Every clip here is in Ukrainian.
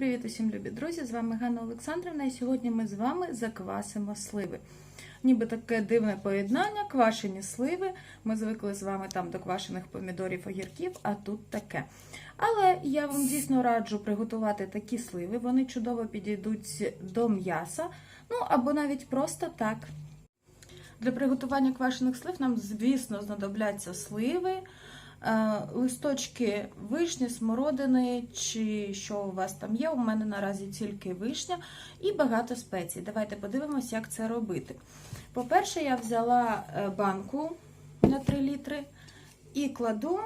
Привіт усім любі друзі! З вами Ганна Олександрівна, і сьогодні ми з вами заквасимо сливи. Ніби таке дивне поєднання, квашені сливи. Ми звикли з вами там до квашених помідорів, огірків, а тут таке. Але я вам дійсно раджу приготувати такі сливи. Вони чудово підійдуть до м'яса, ну або навіть просто так. Для приготування квашених слив нам, звісно, знадобляться сливи. Е, листочки вишні, смородини, чи що у вас там є. У мене наразі тільки вишня і багато спецій. Давайте подивимося, як це робити. По-перше, я взяла е, банку на 3 літри і кладу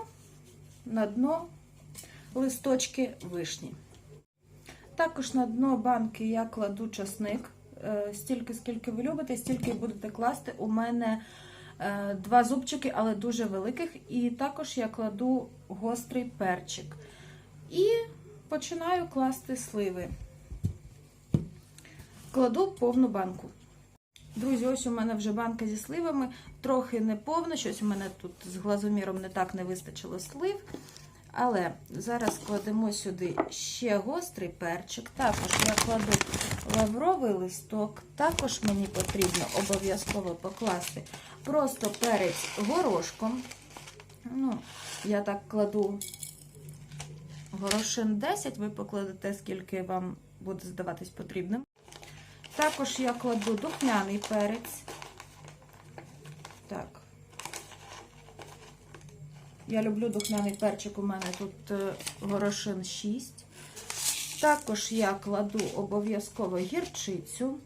на дно листочки вишні. Також на дно банки я кладу часник. Е, Стільки, скільки ви любите, стільки будете класти. У мене два зубчики, але дуже великих. І також я кладу гострий перчик. І починаю класти сливи. Кладу повну банку. Друзі, ось у мене вже банка зі сливами, трохи не повна, щось у мене тут з глазоміром не так не вистачило слив. Але зараз кладемо сюди ще гострий перчик. Також я кладу лавровий листок. Також мені потрібно обов'язково покласти просто перець горошком. Ну, Я так кладу горошин 10, ви покладете, скільки вам буде здаватись потрібним. Також я кладу духмяний перець. Так. Я люблю духмяний перчик, у мене тут е, горошин 6. Також я кладу обов'язково гірчицю.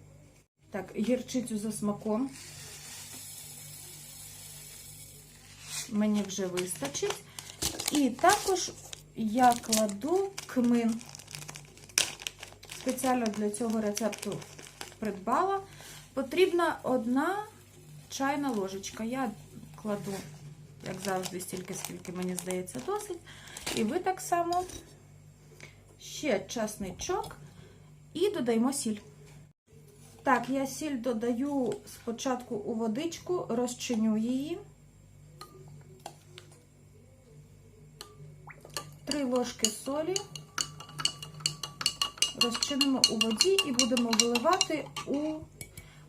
Так, гірчицю за смаком. Мені вже вистачить. І також я кладу кмин. Спеціально для цього рецепту придбала. Потрібна одна чайна ложечка. Я кладу як завжди, стільки, скільки, мені здається, досить. І ви так само ще часничок і додаємо сіль. Так, я сіль додаю спочатку у водичку, розчиню її. Три ложки солі. Розчинимо у воді і будемо виливати у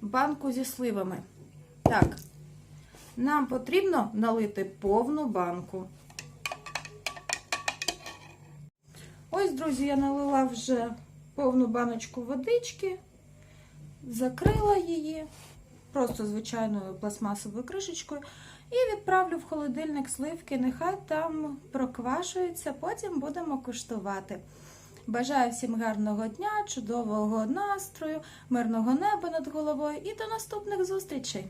банку зі сливами. Так, нам потрібно налити повну банку. Ось, друзі, я налила вже повну баночку водички, закрила її просто звичайною пластмасовою кришечкою і відправлю в холодильник сливки, нехай там проквашується, потім будемо куштувати. Бажаю всім гарного дня, чудового настрою, мирного неба над головою і до наступних зустрічей!